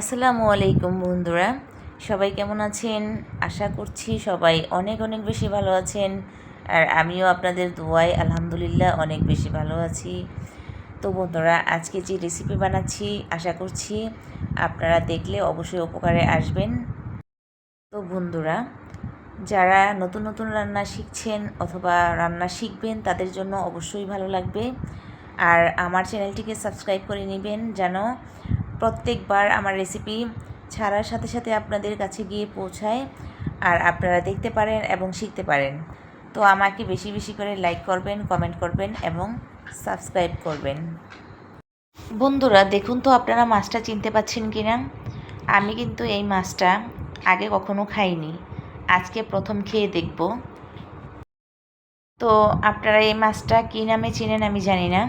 আসসালামু আলাইকুম বন্ধুরা। সবাই কেমন আছেন? আশা করছি সবাই অনেক অনেক বেশি ভালো আছেন। আর আমিও আপনাদের দোয়ায় আলহামদুলিল্লাহ অনেক বেশি ভালো আছি। তো বন্ধুরা, আজকে যে রেসিপি বানাচ্ছি, আশা করছি আপনারা দেখলে অবশ্যই উপকারে আসবেন। তো বন্ধুরা, যারা নতুন নতুন রান্না শিখছেন অথবা রান্না শিখবেন, তাদের জন্য অবশ্যই ভালো লাগবে। আর আমার চ্যানেলটিকে সাবস্ক্রাইব করে নেবেন যেন প্রত্যেকবার আমার রেসিপি ছাড়ার সাথে সাথে আপনাদের কাছে গিয়ে পৌঁছায় আর আপনারা দেখতে পারেন এবং শিখতে পারেন। তো আমাকে বেশি বেশি করে লাইক করবেন কমেন্ট করবেন এবং সাবস্ক্রাইব করবেন। বন্ধুরা, দেখুন তো আপনারা মাছটা চিনতে পাচ্ছেন কি না আমি কিন্তু এই মাছটা আগে কখনো খাইনি। আজকে প্রথম খেয়ে দেখব। তো আপনারা এই মাছটা কী নামে চিনেন আমি জানি না।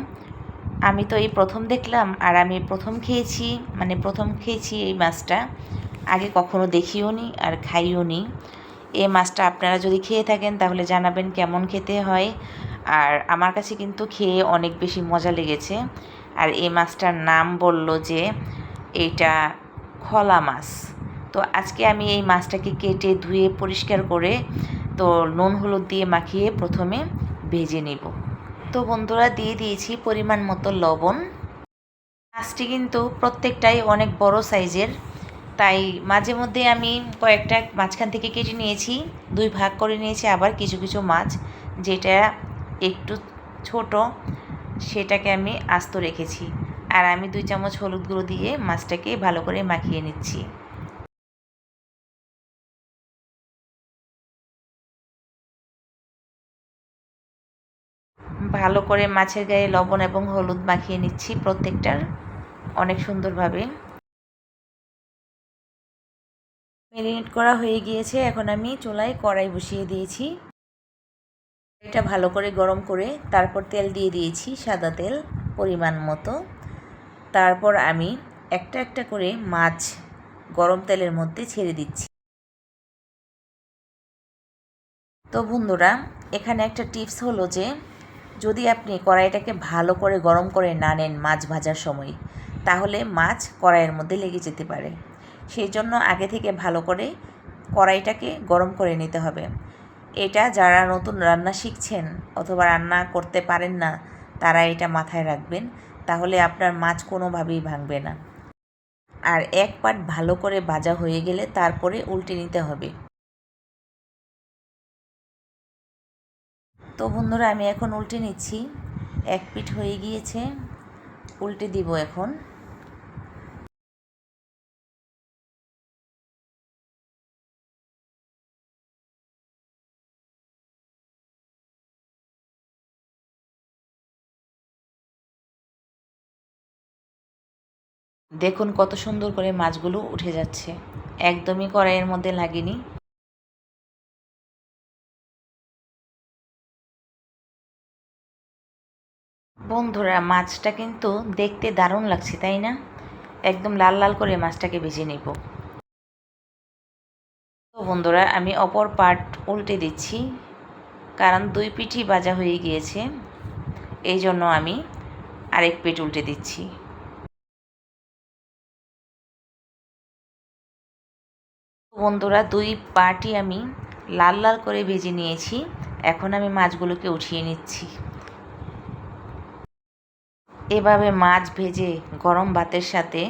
আমি তো এই প্রথম দেখলাম আর আমি প্রথম খেয়েছি মানে প্রথম খেয়েছি এই মাছটা। আগে কখনো দেখিও নি আর খাইও নি। এই মাছটা আপনারা যদি খেয়ে থাকেন তাহলে জানাবেন কেমন খেতে হয়। আর আমার কাছে কিন্তু খেয়ে অনেক বেশি মজা লেগেছে। আর এই মাছটার নাম বলল যে এইটা খলা মাছ। তো আজকে আমি এই মাছটাকে কেটে ধুয়ে পরিষ্কার করে তো নুন হলুদ দিয়ে মাখিয়ে প্রথমে ভেজে নেব। তো বন্ধুরা দিয়ে দিয়েছি পরিমাণ মতো লবণ। মাছটি কিন্তু প্রত্যেকটাই অনেক বড় সাইজের। তাই মাঝে মধ্যে আমি কয়েকটা মাঝখান থেকে কেটে নিয়েছি, দুই ভাগ করে নিয়েছি, আবার কিছু কিছু মাছ। যেটা একটু ছোট, সেটাকে আমি আস্ত রেখেছি। আর আমি দুই চামচ হলুদ গুঁড়ো দিয়ে মাছটাকে ভালো করে মাখিয়ে নিচ্ছি। ভালো করে মাছের গায়ে লবণ এবং হলুদ মাখিয়ে নিচ্ছি প্রত্যেকটার অনেক সুন্দরভাবে। মেরিনেট করা হয়ে গিয়েছে, এখন আমি চুলায় কড়াই বসিয়ে দিয়েছি। এটা ভালো করে গরম করে তারপর তেল দিয়ে দিয়েছি সাদা তেল পরিমাণ মতো। তারপর আমি একটা একটা করে মাছ গরম তেলের মধ্যে ছেড়ে দিচ্ছি। তো বন্ধুরা, এখানে একটা টিপস হলো যে যদি আপনি কড়াইটাকে ভালো করে গরম করে না নেন মাছ ভাজার সময়, তাহলে মাছ কড়াইয়ের মধ্যে লেগে যেতে পারে। সেই জন্য আগে থেকে ভালো করে কড়াইটাকে গরম করে নিতে হবে। এটা যারা নতুন রান্না শিখছেন অথবা রান্না করতে পারেন না, তারা এটা মাথায় রাখবেন, তাহলে আপনার মাছ কোনোভাবেই ভাঙবে না। আর এক পাট ভালো করে ভাজা হয়ে গেলে তারপরে উল্টে নিতে হবে। তো বন্ধুরা, আমি এখন উল্টে নিচ্ছি। এক পিঠ হয়ে গিয়েছে, উল্টে দিব এখন। দেখুন কত সুন্দর করে মাছগুলো উঠে যাচ্ছে। একদমই কড়াইয়ের মধ্যে লাগেনি। বন্ধুরা, মাছটা কিন্তু দেখতে দারুণ লাগছে, তাই না? একদম লাল লাল করে মাছটাকে ভেজে নেব। তো বন্ধুরা, আমি অপর পার্ট উল্টে দিচ্ছি, কারণ দুই পিঠই ভাজা হয়ে গিয়েছে, এই জন্য আমি আরেক পিঠ উল্টে দিচ্ছি। বন্ধুরা, দুই পার্টই আমি লাল লাল করে ভেজে নিয়েছি, এখন আমি মাছগুলোকে উঠিয়ে নিচ্ছি। এভাবে মাছ ভেজে গরম ভাতের সাথে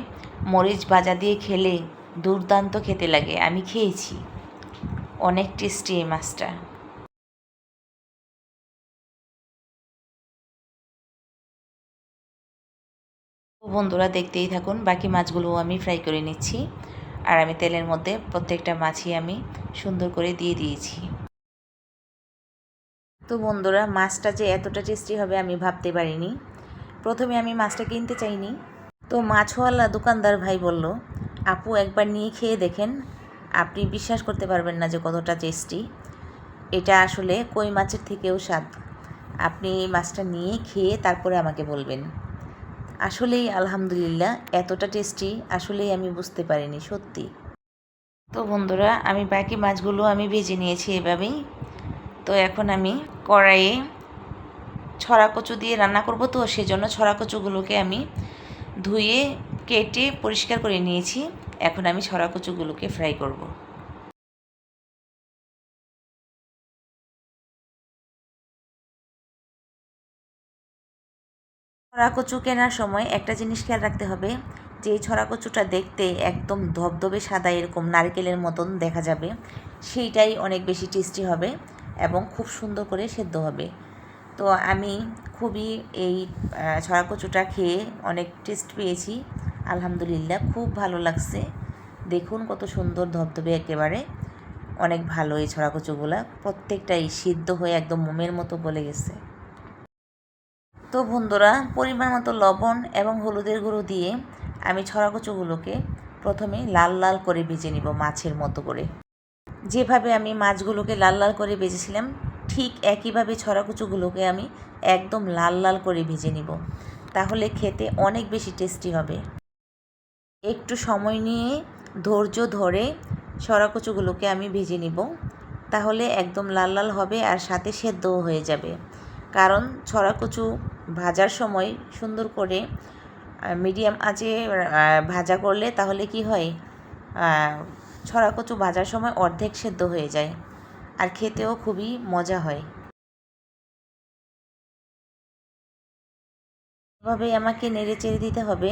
মরিচ ভাজা দিয়ে খেলে দুর্দান্ত খেতে লাগে। আমি খেয়েছি। অনেক টেস্টি এই মাছটা। বন্ধুরা, দেখতেই থাকুন, বাকি মাছগুলোও আমি ফ্রাই করে নিচ্ছি। আর আমি তেলের মধ্যে প্রত্যেকটা মাছই আমি সুন্দর করে দিয়ে দিয়েছি। তো বন্ধুরা, মাছটা যে এতটা টেস্টি হবে আমি ভাবতে পারিনি। প্রথমে আমি মাছটা কিনতে চাইনি। তো মাছওয়ালা দোকানদার ভাই বলল, আপু, একবার নিয়ে খেয়ে দেখেন। আপনি বিশ্বাস করতে পারবেন না যে কতটা টেস্টি। এটা আসলে কই মাছের থেকেও স্বাদ। আপনি এই মাছটা নিয়ে খেয়ে তারপরে আমাকে বলবেন। আসলেই আলহামদুলিল্লাহ, এতটা টেস্টি আসলেই আমি বুঝতে পারিনি, সত্যি। তো বন্ধুরা, আমি বাকি মাছগুলো আমি ভেজে নিয়েছি এভাবেই। তো এখন আমি কড়াইয়ে ছড়া কচু দিয়ে রান্না করব তো, সেজন্য ছড়া কচুগুলোকে আমি ধুয়ে, কেটে পরিষ্কার করে নিয়েছি। এখন আমি ছড়া কচুগুলোকে ফ্রাই করব। ছড়া কচু কেনার সময় একটা জিনিস খেয়াল রাখতে হবে, যে ছড়া কচুটা দেখতে একদম ধবধবে সাদা এরকম নারকেলের মতন দেখা যাবে। সেইটাই অনেক বেশি টেস্টি হবে এবং খুব সুন্দর করে সেদ্ধ হবে। তো আমি খুবই এই ছড়া কচুটা খেয়ে অনেক টেস্ট পেয়েছি। আলহামদুলিল্লাহ, খুব ভালো লাগছে। দেখুন কত সুন্দর ধবধবে একেবারে। অনেক ভালো এই ছড়া কচুগুলা প্রত্যেকটাই সিদ্ধ হয়ে একদম মোমের মতো বলে গেছে। তো বন্ধুরা, পরিমাণ মতো লবণ এবং হলুদের গুঁড়ো দিয়ে আমি ছড়া কচুগুলোকে প্রথমে লাল লাল করে ভেজে নিব মাছের মতো করে। যেভাবে আমি মাছগুলোকে লাল লাল করে ভেজেছিলাম ঠিক একইভাবে ছড়া কচুগুলোকে আমি একদম লাল লাল করে ভেজে নিব। তাহলে খেতে অনেক বেশি টেস্টি হবে। একটু সময় নিয়ে ধৈর্য ধরে ছড়া কচুগুলোকে আমি ভেজে নিব। তাহলে একদম লাল লাল হবে আর সাথে সেদ্ধও হয়ে যাবে। কারণ ছড়া কচু ভাজার সময় সুন্দর করে মিডিয়াম আঁচে ভাজা করলে তাহলে কি হয়? ছড়া কচু ভাজার সময় অর্ধেক সেদ্ধ হয়ে যায়। আর খেতেও খুবই মজা হয়। এভাবেই আমাকে নেড়ে চেড়ে দিতে হবে,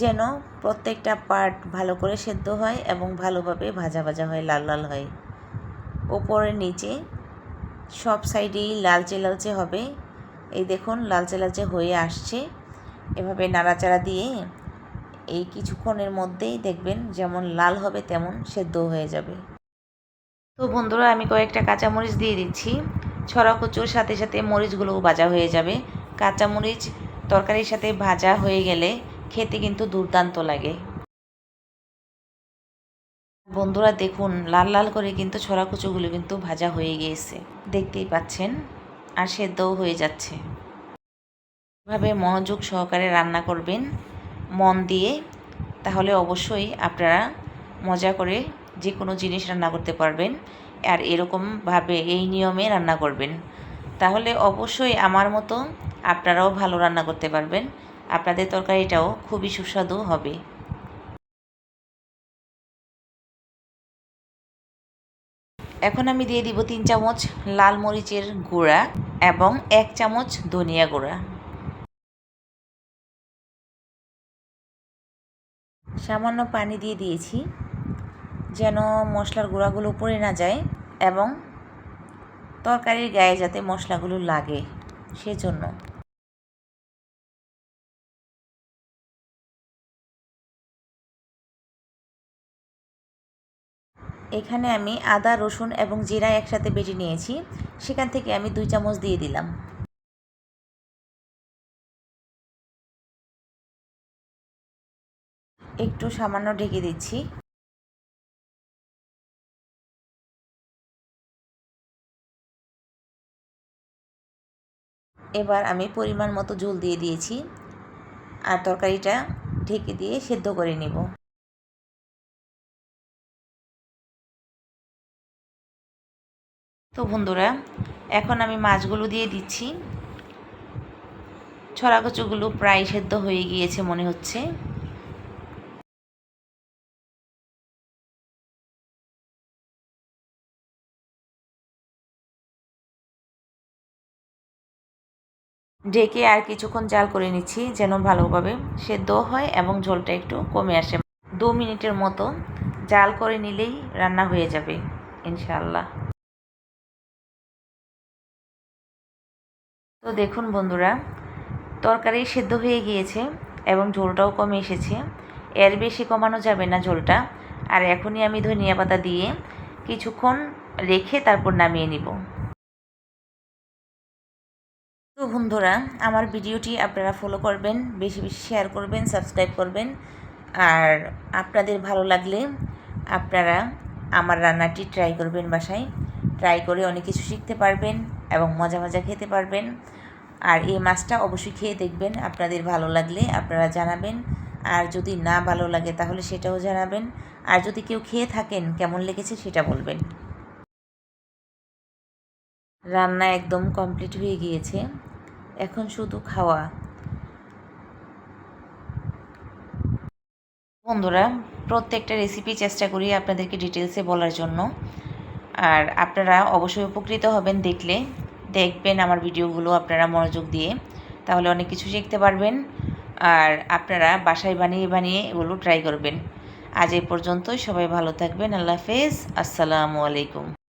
যেন প্রত্যেকটা পার্ট ভালো করে সেদ্ধ হয় এবং ভালোভাবে ভাজা ভাজা হয়, লাল লাল হয়। ওপরে নিচে সব সাইডেই লালচে লালচে হবে। এই দেখুন, লালচে লালচে হয়ে আসছে। এভাবে নাড়াচাড়া দিয়ে এই কিছুক্ষণের মধ্যেই দেখবেন যেমন লাল হবে তেমন সেদ্ধ হয়ে যাবে। তো বন্ধুরা, আমি কয়েকটা কাঁচামরিচ দিয়ে দিচ্ছি। ছড়া কচুর সাথে সাথে মরিচগুলোও ভাজা হয়ে যাবে। কাঁচামরিচ তরকারির সাথে ভাজা হয়ে গেলে খেতে কিন্তু দুর্দান্ত লাগে। বন্ধুরা, দেখুন, লাল লাল করে কিন্তু ছড়া কুচুগুলো কিন্তু ভাজা হয়ে গিয়েছে। দেখতেই পাচ্ছেন, আর সেদ্ধও হয়ে যাচ্ছে। এভাবে মনোযোগ সহকারে রান্না করবেন, মন দিয়ে, তাহলে অবশ্যই আপনারা মজা করে যে কোনো জিনিস রান্না করতে পারবেন আর এরকমভাবে এই নিয়মে রান্না করবেন। তাহলে অবশ্যই আমার মতো আপনারাও ভালো রান্না করতে পারবেন। আপনাদের তরকারিটাও খুবই সুস্বাদু হবে। এখন আমি দিয়ে দিব তিন চামচ লাল মরিচের গুঁড়া এবং এক চামচ ধনিয়া গুঁড়া। সামান্য পানি দিয়ে দিয়েছি। যেন মশলার গুঁড়াগুলো পড়ে না যায় এবং তরকারির গায়ে যাতে মশলাগুলো লাগে সেজন্য। এখানে আমি আদা, রসুন এবং জিরা একসাথে বেটে নিয়েছি। সেখান থেকে আমি দুই চামচ দিয়ে দিলাম। একটু সামান্য ঢেকে দিচ্ছি। এবার আমি পরিমাণ মতো ঝুল দিয়ে দিয়েছি আর তরকারিটা ঢেকে দিয়ে সেদ্ধ করে নেব। তো বন্ধুরা, এখন আমি মাছগুলো দিয়ে দিচ্ছি। ছড়া কচুগুলো প্রায় সেদ্ধ হয়ে গিয়েছে মনে হচ্ছে। ঢেকে আর কিছুক্ষণ জাল করে নিচ্ছি যেন ভালোভাবে সেদ্ধ হয় এবং ঝোলটা একটু কমে আসে। দু মিনিটের মতো জাল করে নিলেই রান্না হয়ে যাবে ইনশাল্লাহ তো দেখুন বন্ধুরা, তরকারি সেদ্ধ হয়ে গিয়েছে এবং ঝোলটাও কমে এসেছে। এর বেশি কমানো যাবে না ঝোলটা। আর এখনই আমি ধনিয়া পাতা দিয়ে কিছুক্ষণ রেখে তারপর নামিয়ে নিব। তো বন্ধুরা, আমার ভিডিওটি আপনারা ফলো করবেন, বেশি বেশি শেয়ার করবেন সাবস্ক্রাইব করবেন। আর আপনাদের ভালো লাগলে আপনারা আমার রান্নাটি ট্রাই করবেন বাসায়। ট্রাই করে অনেক কিছু শিখতে পারবেন এবং মজা মজা খেতে পারবেন। আর এই মাছটা অবশ্যই খেয়ে দেখবেন, আপনাদের ভালো লাগলে আপনারা জানাবেন। আর যদি না ভালো লাগে তাহলে সেটাও জানাবেন। আর যদি কেউ খেয়ে থাকেন, কেমন লেগেছে সেটা বলবেন। রান্না একদম কমপ্লিট হয়ে গিয়েছে। এখন শুধু খাওয়া। বন্ধুরা, প্রত্যেকটা রেসিপি চেষ্টা করি আপনাদেরকে ডিটেলসে বলার জন্য। আর আপনারা অবশ্যই উপকৃত হবেন দেখলে। দেখবেন আমার ভিডিওগুলো আপনারা মনোযোগ দিয়ে। তাহলে অনেক কিছু শিখতে পারবেন। আর আপনারা বাসায় বানিয়ে বানিয়ে এগুলো ট্রাই করবেন। আজ এই পর্যন্তই। সবাই ভালো থাকবেন। আল্লাহ হাফেজ। আসসালামু আলাইকুম।